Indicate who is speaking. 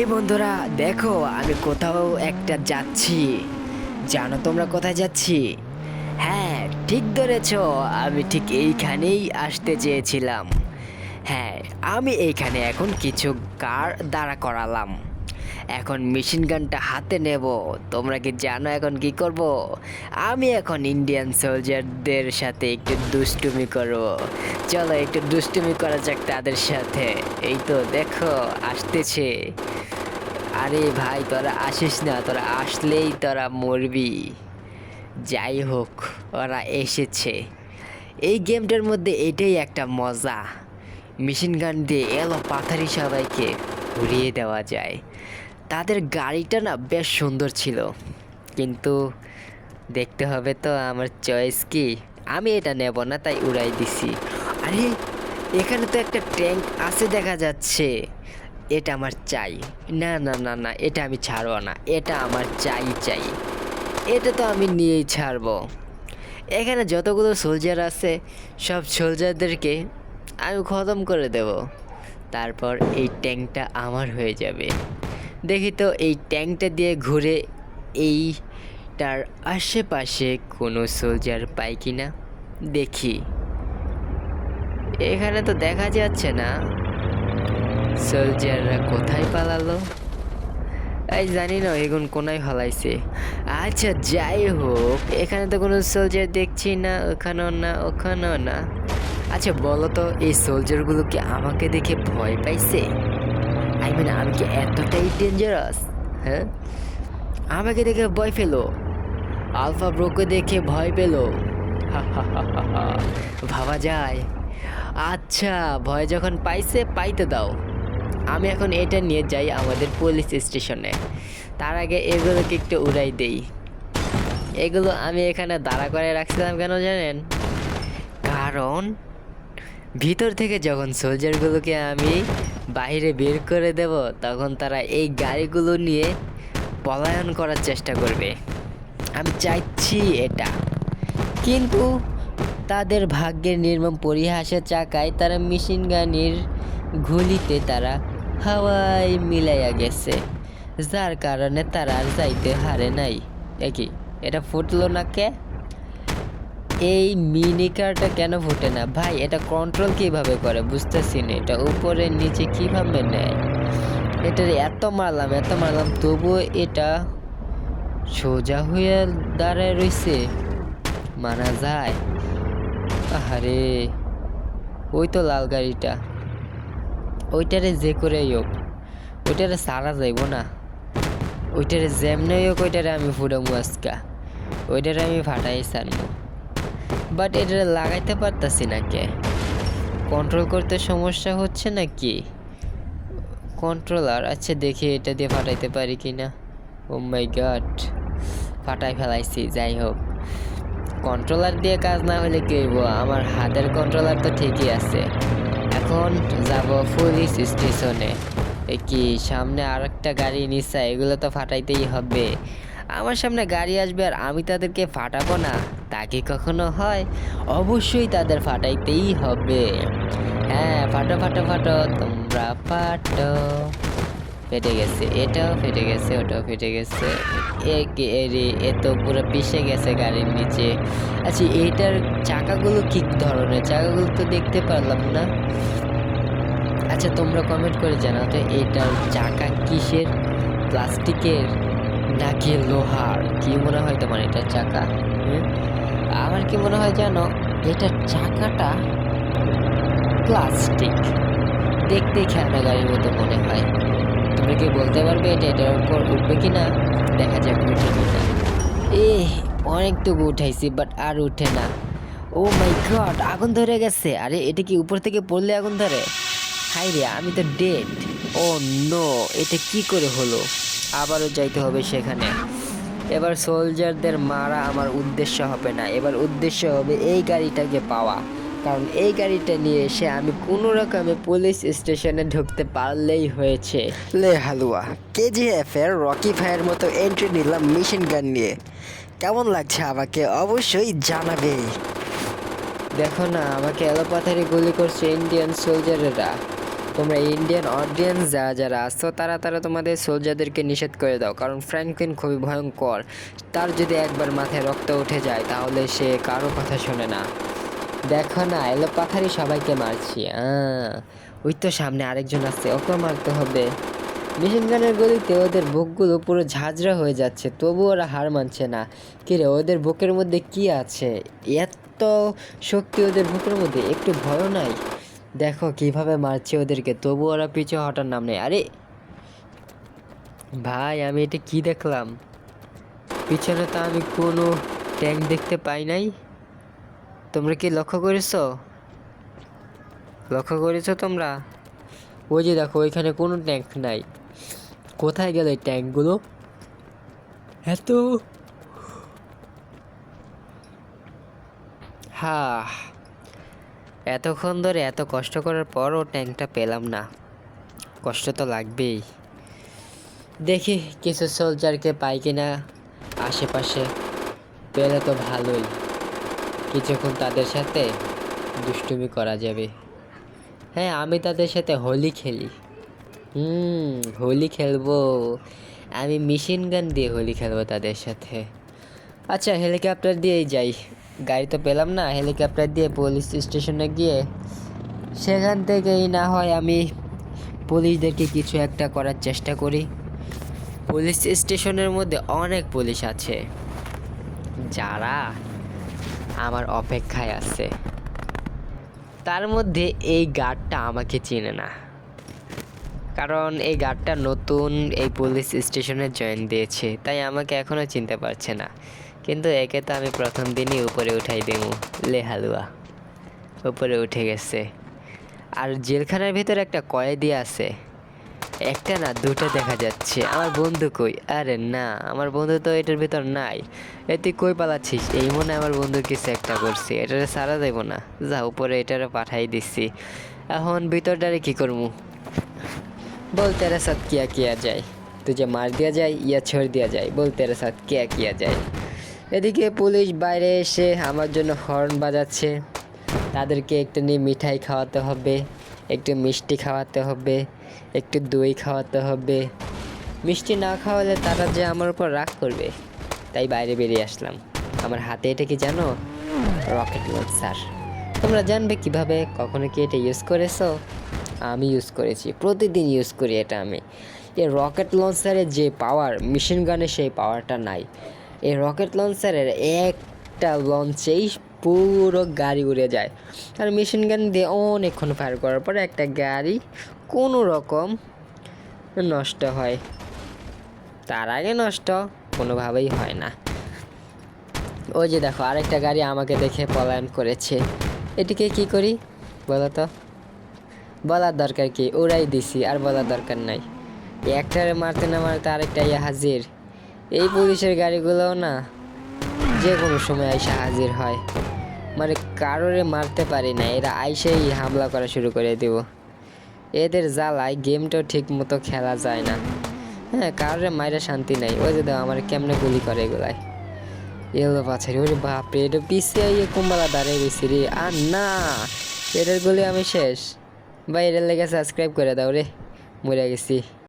Speaker 1: এই বন্ধুরা, দেখো, আমি কোথাও একটা যাচ্ছি। জানো তোমরা কোথায় যাচ্ছি? হ্যাঁ ঠিক ধরেছ, আমি ঠিক এইখানেই আসতে চেয়েছিলাম। হ্যাঁ আমি এইখানে এখন কিছু কার দাঁড়া করালাম। এখন মেশিন গানটা হাতে নেব। তোমরা কি জানো এখন কি করব? আমি এখন ইন্ডিয়ান সোলজারদের সাথে একটু দুষ্টুমি করব। চলো একটু দুষ্টুমি করা যাক তাদের সাথে। এই তো দেখো, আসতেছে। আরে ভাই, তোরা আসিস না, তোরা আসলেই তোরা মরবি। যাই হোক, ওরা এসেছে। এই গেমটার মধ্যে এটাই একটা মজা। মেশিন গান দিয়ে এলো পাথারি সবাইকে, উড়িয়ে দেওয়া যায়। তাদের গাড়িটা না বেশ সুন্দর ছিল। কিন্তু দেখতে হবে তো আমার চয়েস কি। আমি এটা নেব না, তাই উড়াই দিছি। আরে, এখানে তো একটা ট্যাঙ্ক আছে দেখা যাচ্ছে। এটা আমার চাই। না না না না, এটা আমি ছাড়বো না। এটা আমার চাই চাই। এটা তো আমি নিয়েই ছাড়বো। এখানে যতগুলো সোলজার আছে, সব সোলজারদেরকে আমি খতম করে দেব। তারপর এই ট্যাঙ্কটা আমার হয়ে যাবে। দেখি তো এই ট্যাঙ্কটা দিয়ে ঘুরে এইটার আশেপাশে কোনো সোলজার পাই কি না? দেখি। এখানে তো দেখা যাচ্ছে না। সোলজাররা কোথায় পালালো? এই জানি না, এগুন কোনায় হলাইছে আচ্ছা যাই হোক, এখানে তো কোনো সোলজার দেখছি না, ওখানেও না ওখানেও না। আচ্ছা বলো তো, এই সোলজারগুলো কি আমাকে দেখে ভয় পাইছে? আই মিন আমি কি এতটাই ডেঞ্জারাস হ্যাঁ আমাকে দেখে ভয় পেল আলফা ব্রোকে দেখে ভয় পেল ভাবা যায় আচ্ছা ভয় যখন পাইছে পাইতে দাও আমি এখন এটা নিয়ে যাই আমাদের পুলিশ স্টেশনে তার আগে এগুলোকে একটু উড়াই দেই এগুলো আমি এখানে দাঁড়া করে রাখছিলাম কেন জানেন কারণ ভিতর থেকে যখন সোলজারগুলোকে আমি বাইরে বের করে দেব, তখন তারা এই গাড়িগুলো নিয়ে পলায়ন করার চেষ্টা করবে। আমি চাইছি এটা। কিন্তু তাদের ভাগ্যের নির্মম পরিহাসের চাকায় তারা মেশিন গানের ঘুলিতে তারা হাওয়ায় মিলাইয়া গেছে, যার কারণে তারা আর যাইতে হারে নাই। একই এটা ফুটলো না কে? এই মিনি কারটা কেন ফুটে না? ভাই, এটা কন্ট্রোল কীভাবে করে? বুঝতেছি না এটা। উপরে, নিচে কীভাবে নেয়? এটা এত মারলাম এত মারলাম তবুও এটা সোজা হয়ে দাঁড়ায় রইছে। মানা যায়। আহারে, ওই তো লাল গাড়িটা। ওইটারে যে করে হোক, ওইটারে সারা যাইব না। ওইটারে যেমনে হোক, ওইটারে আমি ফুটামু আজকা। ওইটারে আমি ফাটাই সারমু বাট এটা লাগাইতে পারতাছি না কে? কন্ট্রোল করতে সমস্যা হচ্ছে নাকি? কন্ট্রোলার আচ্ছা দেখি এটা দিয়ে ফাটাইতে পারি কি না ও মাই গড ফাটাই ফেলাইছি, যাই হোক। কন্ট্রোলার দিয়ে কাজ না হলে কি হইব? আমার হাতের কন্ট্রোলার তো ঠিকই আছে। এখন যাব পুলিশ স্টেশনে কি, সামনে আর একটা গাড়ি নিচ্ছে এগুলো তো ফাটাইতেই হবে। আমার সামনে গাড়ি আসবে আর আমি তাদেরকে ফাটাবো না। তা কি কখনো হয়? অবশ্যই তাদের ফাটাইতেই হবে। হ্যাঁ ফাটো ফাটো ফাটো, তোমরা ফাটো। ফেটে গেছে, এটাও ফেটে গেছে, ওটাও ফেটে গেছে। এ কি এরে, এ তো পুরো পিষে গেছে গাড়ির নিচে। আচ্ছা এইটার চাকাগুলো কি ধরনের? চাকাগুলো তো দেখতে পারলাম না। আচ্ছা তোমরা কমেন্ট করে জানাও তো এইটার চাকা কিসের? প্লাস্টিকের? নাকি লোহার? কি মনে হয় তোমার এটার চাকা? আমার কি মনে হয় জানো, এটার চাকাটা প্লাস্টিক। দেখতে খেলনা গাড়ির মতো মনে হয়। তুমি কি বলতে পারবে এটা এটার উপর উঠবে কি না দেখা যাক উঠে কিনা। এ অনেক তো উঠাইছি বাট আর উঠে না। ও মাই গড আগুন ধরে গেছে। আরে, এটা কি উপর থেকে পড়লে আগুন ধরে? হাই রে, আমি তো ডেড ও নো এটা কি করে হলো? আবারও যাইতে হবে সেখানে। এবার সোলজারদের মারা আমার উদ্দেশ্য হবে না। এবার উদ্দেশ্য হবে এই গাড়িটাকে পাওয়া। কারণ এই গাড়িটা নিয়ে এসে আমি কোনো রকমে পুলিশ স্টেশনে ঢুকতে পারলেই হয়েছে।
Speaker 2: লে হালুয়া কেজিএফ এর রকি ভাইয়ের মতো এন্ট্রি নিলাম মেশিন গান নিয়ে। কেমন লাগছে আমাকে অবশ্যই জানাবে
Speaker 1: দেখো না আমাকে এলোপাথারি গুলি করছে ইন্ডিয়ান সোলজারেরা তোমরা ইন্ডিয়ান অডিয়েন্স যারা যারা আসছো তারা তারা তোমাদের সোলজারদেরকে নিষেধ করে দাও। কারণ ফ্র্যাঙ্কলিন খুবই ভয়ঙ্কর। তার যদি একবার মাথায় রক্ত উঠে যায়, তাহলে সে কারও কথা শোনে না। দেখো না, এলো পাথারি সবাইকে মারছি ওই তো সামনে আরেকজন আছে ওকে মারতে হবে। মেশিন গানের গলিতে ওদের বুকগুলো পুরো ঝাঁঝরা হয়ে যাচ্ছে তবু ওরা হার মানছে না। কিরে ওদের বুকের মধ্যে কি আছে? এত শক্তি ওদের বুকের মধ্যে, একটু ভয় নাই? দেখো কীভাবে মারছে ওদেরকে, তবু ওরা পিছু হটার নাম নেই। আরে! ভাই, আমি এটা কি দেখলাম? পিছনে তো আমি কোনো ট্যাঙ্ক দেখতে পাই নাই। তোমরা কি লক্ষ্য করেছ? লক্ষ্য করেছ তোমরা? ওই যে দেখো, ওইখানে কোনো ট্যাঙ্ক নাই। কোথায় গেল এই ট্যাঙ্কগুলো? এত! হা! এতক্ষণ ধরে এত কষ্ট করার পরও ট্যাঙ্কটা পেলাম না। কষ্ট তো লাগবেই। দেখি কিছু সোলজারকে পাই কিনা আশেপাশে। পেলে তো ভালোই। কিছুক্ষণ তাদের সাথে দুষ্টুমি করা যাবে। হ্যাঁ আমি তাদের সাথে হোলি খেলি। হুম, হোলি খেলব। আমি মেশিন গান দিয়ে হোলি খেলব তাদের সাথে। আচ্ছা হেলিকপ্টার দিয়েই যাই। গাড়ি তো পেলাম না, হেলিকপ্টার দিয়ে পুলিশ স্টেশনে গিয়ে সেখান থেকেই না হয় আমি পুলিশদেরকে কিছু একটা করার চেষ্টা করি। পুলিশ স্টেশনের মধ্যে অনেক পুলিশ আছে, যারা আমার অপেক্ষায় আছে। তার মধ্যে এই গার্ডটা আমাকে চেনে না, কারণ এই গার্ডটা নতুন এই পুলিশ স্টেশনে জয়েন দিয়েছে, তাই আমাকে এখনও চিনতে পারছে না। কিন্তু একে তো আমি প্রথম দিনই উপরে উঠাই দেবো লেহালুয়া উপরে উঠে গেছে। আর জেলখানার ভিতরে একটা কয়েদি আছে। একটা না, দুটো দেখা যাচ্ছে। আমার বন্ধু কই? আরে না, আমার বন্ধু তো এটার ভিতর নাই। এ তুই কই পালাচ্ছিস? এই মনে আমার বন্ধু কিছু একটা করছি। এটারে সারা দেবো না। যা, উপরে এটারে পাঠাই দিচ্ছি এখন ভিতরটারে কি করব বলতে রে সাত কিয়া কিয়া যায়। তুই যে মার দিয়া যায়, ইয়া ছড় দিয়া যায়। বলতে রে সাত কিয়া কিয়া যায়। এদিকে পুলিশ বাইরে এসে আমার জন্য হর্ন বাজাচ্ছে। তাদেরকে একটু নিয়ে মিঠাই খাওয়াতে হবে, একটু মিষ্টি খাওয়াতে হবে, একটু দই খাওয়াতে হবে। মিষ্টি না খাওয়ালে তারা যে আমার উপর রাগ করবে। তাই বাইরে বেরিয়ে আসলাম। আমার হাতে এটা কি জানো? রকেট লঞ্চার তোমরা জানবে কীভাবে, কখনো কি এটা ইউজ করেছ? আমি ইউজ করেছি, প্রতিদিন ইউজ করি এটা আমি। এই রকেট লঞ্চারের যে পাওয়ার মেশিন গানে সেই পাওয়ারটা নাই। এই রকেট লঞ্চারের একটা লঞ্চেই পুরো গাড়ি উড়ে যায়। আর মেশিন গান দিয়ে অনেকক্ষণ ফায়ার করার পরে একটা গাড়ি কোনো রকম নষ্ট হয়। তার আগে নষ্ট কোনোভাবেই হয় না। ওই যে দেখো, আরেকটা গাড়ি আমাকে দেখে পলায়ন করেছে। এটিকে কি করি বলো তো? বলার দরকার কি? উড়াই দিছি, আর বলার দরকার নাই। একটারে মারতে না মারতে আরেকটা ইয়ে হাজির। এই পুলিশের গাড়িগুলোও না যে কোনো সময় আইসা হাজির হয়। মানে কারোরে মারতে পারি না, এরা আইসেই হামলা করা শুরু করে দেব। এদের জ্বালায় গেমটাও ঠিক মতো খেলা যায় না। হ্যাঁ কারোরে মাইরা শান্তি নাই। ওই যে আমার কেমনে গুলি করে এগুলাই এলো পাছারি, ওরে বাপরে, এটা পিছিয়ে ইয়ে কুম্বালা দাঁড়িয়ে গেছি রে? আর না এটার গুলি আমি শেষ। ভাই এটার লেগে সাবস্ক্রাইব করে দাও রে। মরে গেছি।